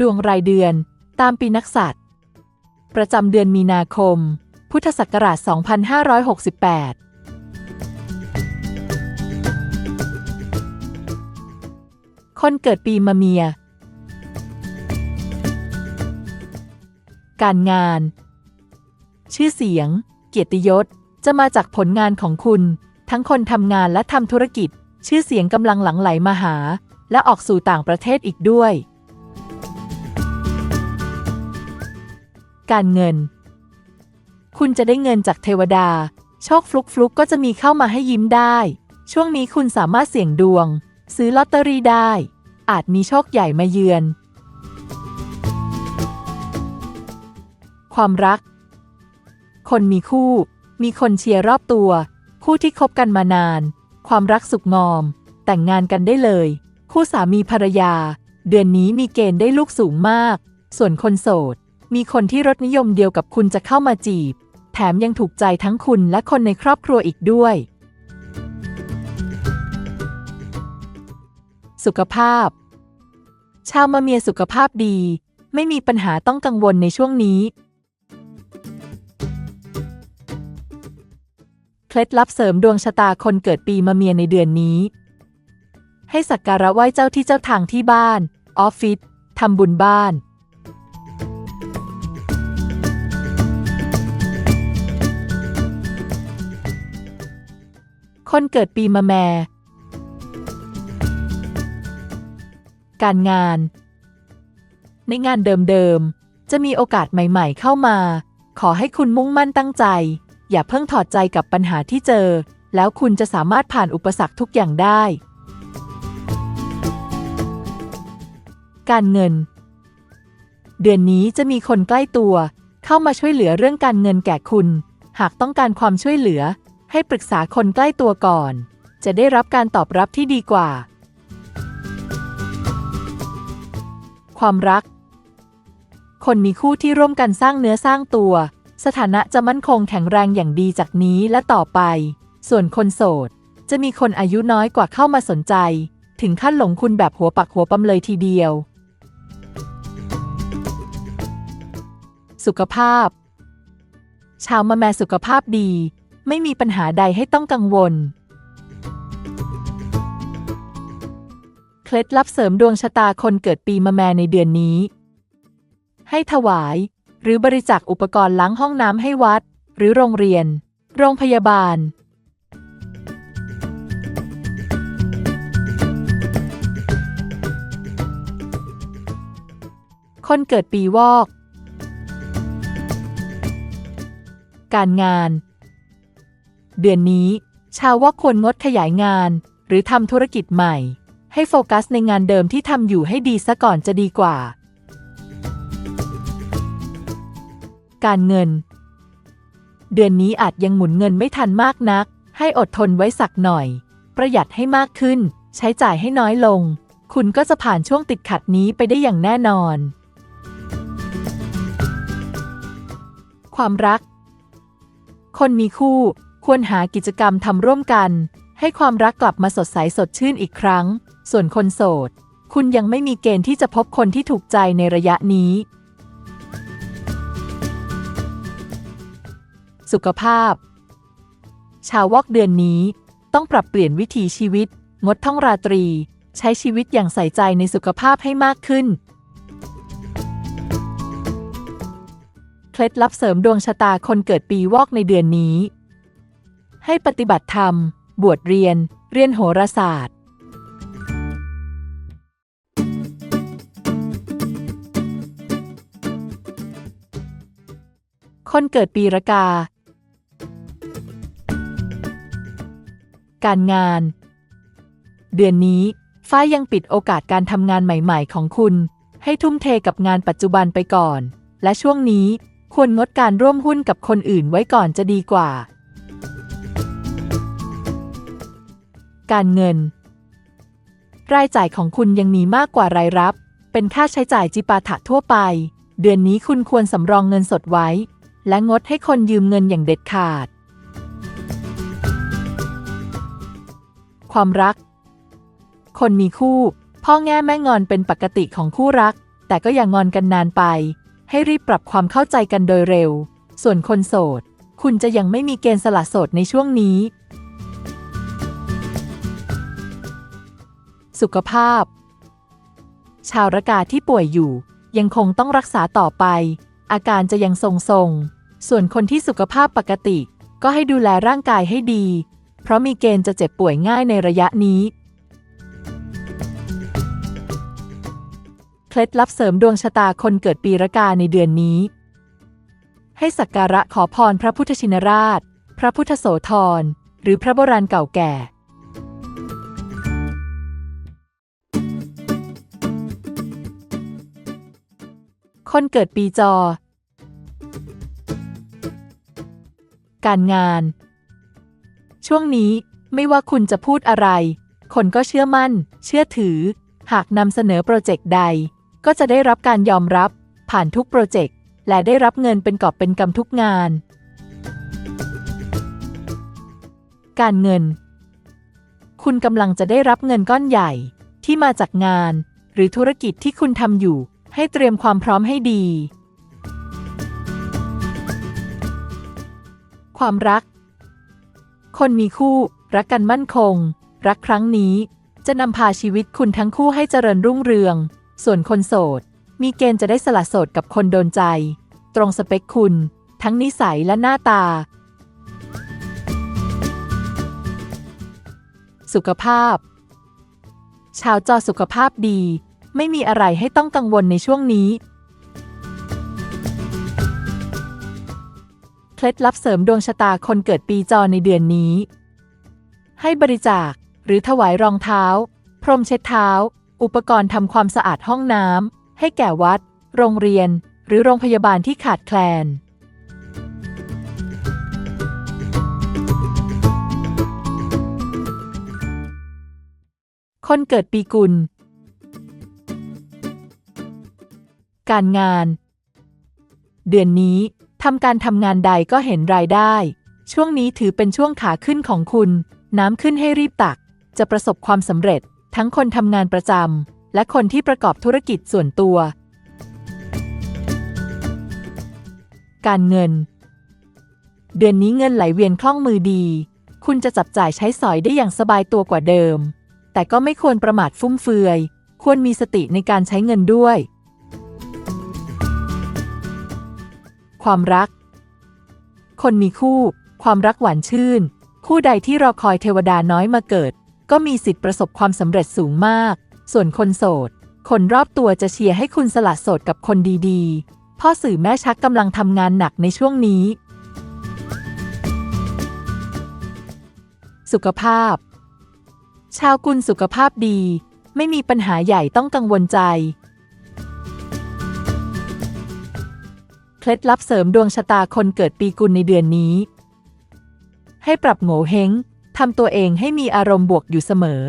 ดวงรายเดือน ตามปีนักษัตริย์ ประจำเดือนมีนาคม พุทธศักราช 2568คนเกิดปีมะเมีย การงาน ชื่อเสียง เกียรติยศ จะมาจากผลงานของคุณ ทั้งคนทำงานและทำธุรกิจ ชื่อเสียงกำลังหลังไหลมาหา และออกสู่ต่างประเทศอีกด้วย การเงิน คุณจะได้เงินจากเทวดา โชคฟลุกฟลุกก็จะมีเข้ามาให้ยิ้มได้ ช่วงนี้คุณสามารถเสี่ยงดวง ซื้อลอตเตอรี่ได้ อาจมีโชคใหญ่มาเยือน ความรัก คนมีคู่ มีคนเชียร์รอบตัว คู่ที่คบกันมานาน ความรักสุขงอม แต่งงานกันได้เลย คู่สามีภรรยา เดือนนี้มีเกณฑ์ได้ลูกสูงมาก ส่วนคนโสด มีคนที่รสนิยมเดียวกับคุณจะเข้ามาจีบ แถมยังถูกใจทั้งคุณและคนในครอบครัวอีกด้วย สุขภาพ ชาวมะเมียสุขภาพดี ไม่มีปัญหาต้องกังวลในช่วงนี้ เคล็ดลับเสริมดวงชะตาคนเกิดปีมะเมียในเดือนนี้ ให้สักการะไหว้เจ้าที่เจ้าทางที่บ้าน ออฟฟิศทำบุญบ้าน คนเกิดปีมะแม การงาน ในงานเดิมๆ จะมีโอกาสใหม่ ๆ เข้ามา ขอให้คุณมุ่งมั่นตั้งใจ อย่าเพิ่งถอดใจกับปัญหาที่เจอ แล้วคุณจะสามารถผ่านอุปสรรคทุกอย่างได้ การเงิน เดือนนี้จะมีคนใกล้ตัว เข้ามาช่วยเหลือเรื่องการเงินแก่คุณ หากต้องการความช่วยเหลือ ให้ปรึกษาคนใกล้ตัวก่อน จะได้รับการตอบรับที่ดีกว่า ความรัก คนมีคู่ที่ร่วมกันสร้างเนื้อสร้างตัว สถานะจะมั่นคงแข็งแรงอย่างดีจากนี้และต่อไป ส่วนคนโสด จะมีคนอายุน้อยกว่าเข้ามาสนใจ ถึงขั้นหลงคุณแบบหัวปักหัวปั๊มเลยทีเดียว สุขภาพชาวมะแมสุขภาพดี ไม่มีปัญหาใดให้ต้องกังวล เคล็ดลับเสริมดวงชะตาคนเกิดปีมะแมในเดือนนี้ ให้ถวาย หรือบริจาคอุปกรณ์ล้างห้องน้ำให้วัด หรือโรงเรียน โรงพยาบาล คนเกิดปีวอก การงาน เดือนนี้ ชาววอกควรงดขยายงาน หรือทำธุรกิจใหม่ ให้โฟกัสในงานเดิมที่ทำอยู่ให้ดีซะก่อนจะดีกว่า การเงิน เดือนนี้อาจยังหมุนเงินไม่ทันมากนัก ให้อดทนไว้สักหน่อย ประหยัดให้มากขึ้น ใช้จ่ายให้น้อยลง คุณก็จะผ่านช่วงติดขัดนี้ไปได้อย่างแน่นอน ความรักคนมีคู่ ควรหากิจกรรมทำร่วมกัน ให้ความรักกลับมาสดใสสดชื่นอีกครั้ง ส่วนคนโสด คุณยังไม่มีเกณฑ์ที่จะพบคนที่ถูกใจในระยะนี้ สุขภาพ ชาววอกเดือนนี้ต้องปรับเปลี่ยนวิถีชีวิต งดท่องราตรี ใช้ชีวิตอย่างใส่ใจในสุขภาพให้มากขึ้น เคล็ดลับเสริมดวงชะตาคนเกิดปีวอกในเดือนนี้ ให้ปฏิบัติธรรม บวชเรียน เรียนโหราศาสตร์ คนเกิดปีรากา การงาน เดือนนี้ฟ้ายังปิดโอกาสการทำงานใหม่ๆ ของคุณ ให้ทุ่มเทกับงานปัจจุบันไปก่อน และช่วงนี้ควรงดการร่วมหุ้นกับคนอื่นไว้ก่อนจะดีกว่า การเงิน รายจ่ายของคุณยังมีมากกว่ารายรับ เป็นค่าใช้จ่ายจิปาถะทั่วไป เดือนนี้คุณควรสำรองเงินสดไว้ และงดให้คนยืมเงินอย่างเด็ดขาด ความรัก คนมีคู่ พ่อแง่แม่งอนเป็นปกติของคู่รัก แต่ก็อย่างอนกันนานไป ให้รีบปรับความเข้าใจกันโดยเร็ว ส่วนคนโสด คุณจะยังไม่มีเกณฑ์สละโสดในช่วงนี้ สุขภาพ ชาวระกาที่ป่วยอยู่ ยังคงต้องรักษาต่อไป อาการจะยังทรงๆ ส่วนคนที่สุขภาพปกติ ก็ให้ดูแลร่างกายให้ดี เพราะมีเกณฑ์จะเจ็บป่วยง่ายในระยะนี้ เคล็ดลับเสริมดวงชะตาคนเกิดปีระกาในเดือนนี้ ให้สักการะขอพรพระพุทธชินราช พระพุทธโสธรหรือพระโบราณเก่าแก่ คนเกิดปีจอ การงาน ช่วงนี้ไม่ว่าคุณจะพูดอะไร คนก็เชื่อมั่น เชื่อถือ หากนำเสนอโปรเจกต์ใด ก็จะได้รับการยอมรับผ่านทุกโปรเจกต์ และได้รับเงินเป็นกอบเป็นกำทุกงาน การเงิน คุณกำลังจะได้รับเงินก้อนใหญ่ที่มาจากงาน หรือธุรกิจที่คุณทำอยู่ ให้เตรียมความพร้อมให้ดี ความรัก คนมีคู่ รักกันมั่นคง รักครั้งนี้ จะนำพาชีวิตคุณทั้งคู่ให้เจริญรุ่งเรือง ส่วนคนโสด มีเกณฑ์จะได้สละโสดกับคนโดนใจ ตรงสเปคคุณ ทั้งนิสัยและหน้าตา สุขภาพ ชาวจอสุขภาพดี ไม่มีอะไรให้ต้องกังวลในช่วงนี้ เคล็ดลับเสริมดวงชะตาคนเกิดปีจอในเดือนนี้ ให้บริจาคหรือถวายรองเท้า พรมเช็ดเท้า อุปกรณ์ทำความสะอาดห้องน้ำให้แก่วัด โรงเรียน หรือโรงพยาบาลที่ขาดแคลนคนเกิดปีกุล การงาน เดือนนี้ทำการทำงานใดก็เห็นรายได้ ช่วงนี้ถือเป็นช่วงขาขึ้นของคุณ น้ำขึ้นให้รีบตัก จะประสบความสำเร็จ ทั้งคนทำงานประจำและคนที่ประกอบธุรกิจส่วนตัว การเงิน เดือนนี้เงินไหลเวียนคล่องมือดี คุณจะจับจ่ายใช้สอยได้อย่างสบายตัวกว่าเดิม แต่ก็ไม่ควรประมาทฟุ่มเฟือย ควรมีสติในการใช้เงินด้วย ความรัก คนมีคู่ ความรักหวานชื่น คู่ใดที่รอคอยเทวดาน้อยมาเกิด ก็มีสิทธิ์ประสบความสำเร็จสูงมาก ส่วนคนโสด คนรอบตัวจะเชียร์ให้คุณสละโสดกับคนดีๆ พ่อสื่อแม่ชักกำลังทำงานหนักในช่วงนี้ สุขภาพ ชาวกุลสุขภาพดี ไม่มีปัญหาใหญ่ต้องกังวลใจ ล็ดลับเสริมดวงชะตาคนเกิดปีกุลในเดือนนี้ ให้ปรับโงเ่เฮงทำตัวเองให้มีอารมณ์บวกอยู่เสมอ